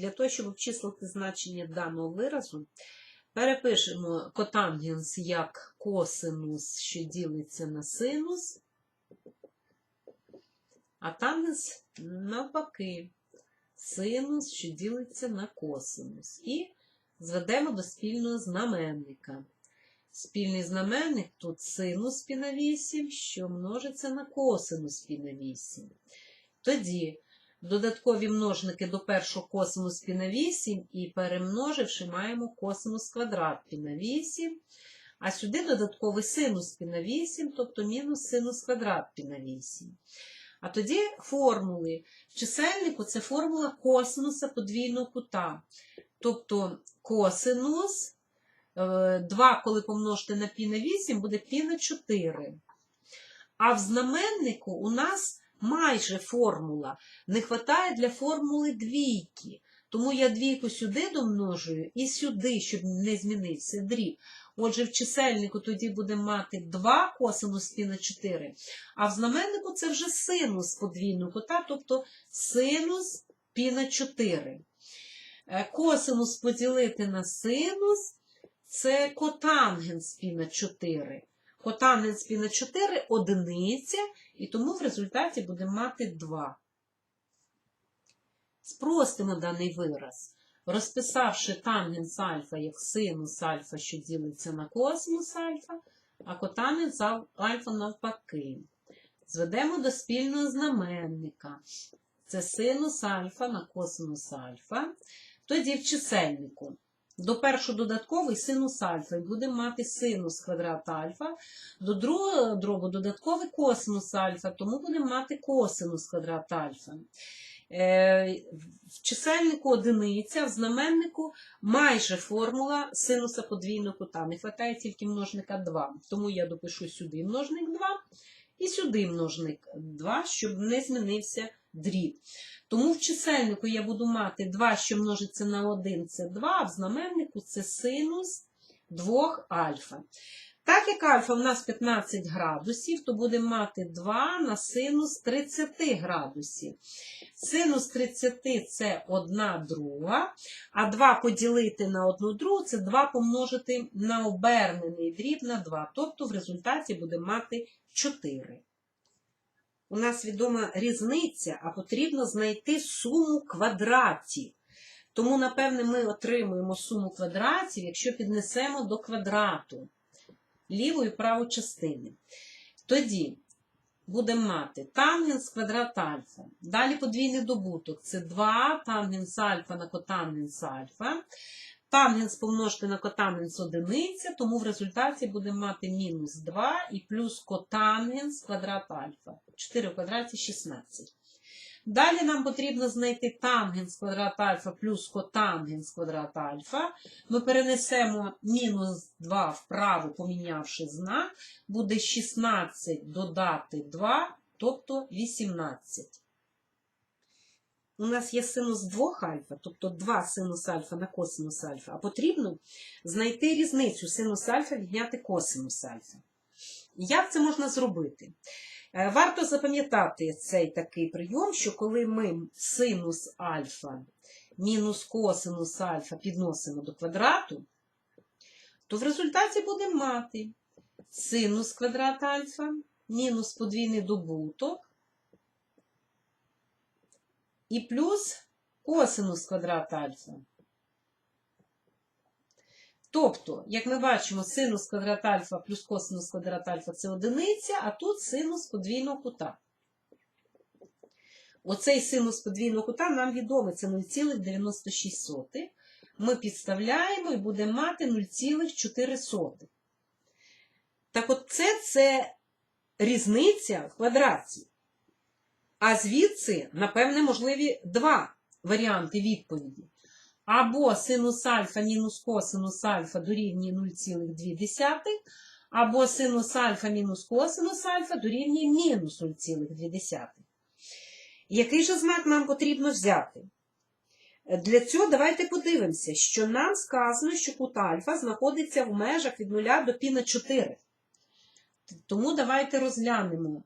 Для того, щоб обчислити значення даного виразу, перепишемо котангенс як косинус, що ділиться на синус, а тангенс навпаки, синус, що ділиться на косинус. І зведемо до спільного знаменника. Спільний знаменник тут синус пі на 8, що множиться на косинус пі на 8. Тоді додаткові множники до першого косинус пі на 8 і перемноживши, маємо косинус квадрат пі на 8. А сюди додатковий синус пі на 8, тобто мінус синус квадрат пі на 8. А тоді формули. В чисельнику це формула косинуса подвійного кута. Тобто косинус 2, коли помножити на пі на 8, буде пі на 4. А в знаменнику у нас майже формула. Не вистачає для формули двійки. Тому я двійку сюди домножую і сюди, щоб не змінився дріб. Отже, в чисельнику тоді будемо мати 2 косинус пі на 4, а в знаменнику це вже синус подвійного кута, тобто синус пі на 4. Е, Косинус поділити на синус це котангенс пі на 4. Котангенс пі на 4 одиниця, і тому в результаті будемо мати 2. Спростимо даний вираз, розписавши тангенс альфа як синус альфа, що ділиться на косинус альфа, а котангенс альфа навпаки. Зведемо до спільного знаменника. Це синус альфа на косинус альфа. Тоді в чисельнику. До першого додатковий синус альфа, і будемо мати синус квадрат альфа. До другого дробу додатковий косинус альфа, тому будемо мати косинус квадрат альфа. Е, В чисельнику одиниця, в знаменнику майже формула синуса подвійного кута. Не вистачає тільки множника 2. Тому я допишу сюди множник 2 і сюди множник 2, щоб не змінився дріб. Тому в чисельнику я буду мати 2, що множиться на 1, це 2, а в знаменнику це синус 2 альфа. Так як альфа в нас 15 градусів, то будемо мати 2 на синус 30 градусів. Синус 30 це 1 друга, а 2 поділити на 1 другу це 2 помножити на обернений дріб на 2. Тобто в результаті будемо мати 4. У нас відома різниця, а потрібно знайти суму квадратів. Тому, напевне, ми отримуємо суму квадратів, якщо піднесемо до квадрату ліву і праву частини. Тоді будемо мати тангенс квадрат альфа. Далі подвійний добуток. Це 2 тангенс альфа на котангенс альфа. Тангенс помножити на котангенс одиниця, тому в результаті будемо мати мінус 2 і плюс котангенс квадрат альфа. 4 в квадраті 16. Далі нам потрібно знайти тангенс квадрат альфа плюс котангенс квадрат альфа. Ми перенесемо мінус 2 вправо, помінявши знак, буде 16 додати 2, тобто 18. У нас є синус 2 альфа, тобто 2 синус альфа на косинус альфа, а потрібно знайти різницю синус альфа відняти косинус альфа. Як це можна зробити? Е, Варто запам'ятати цей такий прийом, що коли ми синус альфа мінус косинус альфа підносимо до квадрату, то в результаті будемо мати синус квадрат альфа мінус подвійний добуток і плюс косинус квадрат альфа. Тобто, як ми бачимо, синус квадрат альфа плюс косинус квадрат альфа це одиниця, а тут синус подвійного кута. Оцей синус подвійного кута нам відомий, це 0,96. Ми підставляємо і будемо мати 0,4. Так от це, це різниця в квадраті. А звідси, напевне, можливі два варіанти відповіді. Або синус альфа мінус косинус альфа дорівнює 0,2, або синус альфа мінус косинус альфа дорівнює мінус 0,2. Який же знак нам потрібно взяти? Для цього давайте подивимося, що нам сказано, що кут альфа знаходиться в межах від 0 до пі на 4. Тому давайте розглянемо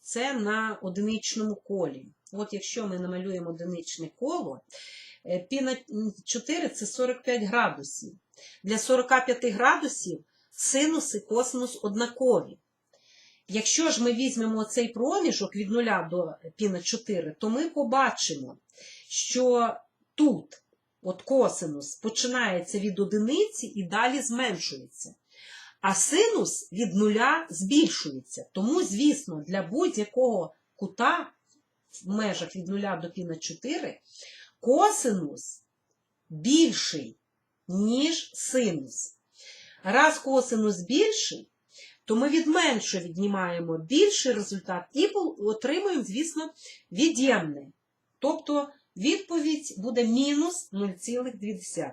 це на одиничному колі. От якщо ми намалюємо одиничне коло, пі на 4 це 45 градусів. Для 45 градусів синус і косинус однакові. Якщо ж ми візьмемо цей проміжок від 0 до пі на 4, то ми побачимо, що тут от косинус починається від одиниці і далі зменшується. А синус від нуля збільшується. Тому, звісно, для будь-якого кута в межах від 0 до пі на 4 косинус більший, ніж синус. Раз косинус більший, то ми від меншого віднімаємо більший результат і отримуємо, звісно, від'ємне. Тобто відповідь буде мінус 0,2.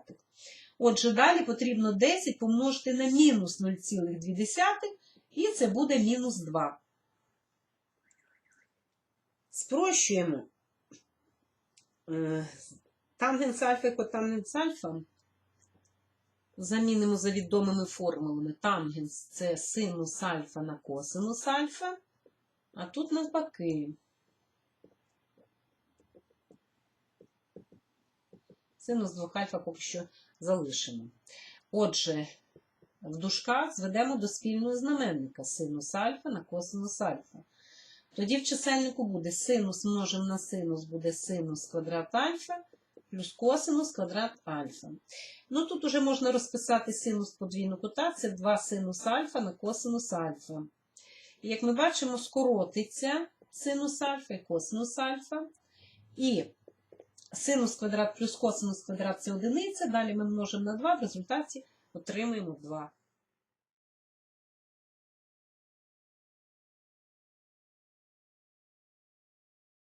Отже, далі потрібно 10 помножити на мінус 0,2, і це буде мінус 2. Спрощуємо. Е, Тангенс альфа і котангенс альфа замінимо за відомими формулами. Тангенс це синус альфа на косинус альфа, а тут навпаки. Синус 2 альфа поки що залишимо. Отже, в дужках зведемо до спільного знаменника синус альфа на косинус альфа. Тоді в чисельнику буде синус множимо на синус буде синус квадрат альфа плюс косинус квадрат альфа. Ну тут уже можна розписати синус подвійного кута, це 2 синус альфа на косинус альфа. І як ми бачимо, скоротиться синус альфа і косинус альфа. І синус квадрат плюс косинус квадрат це одиниця, далі ми множимо на 2, в результаті отримуємо 2.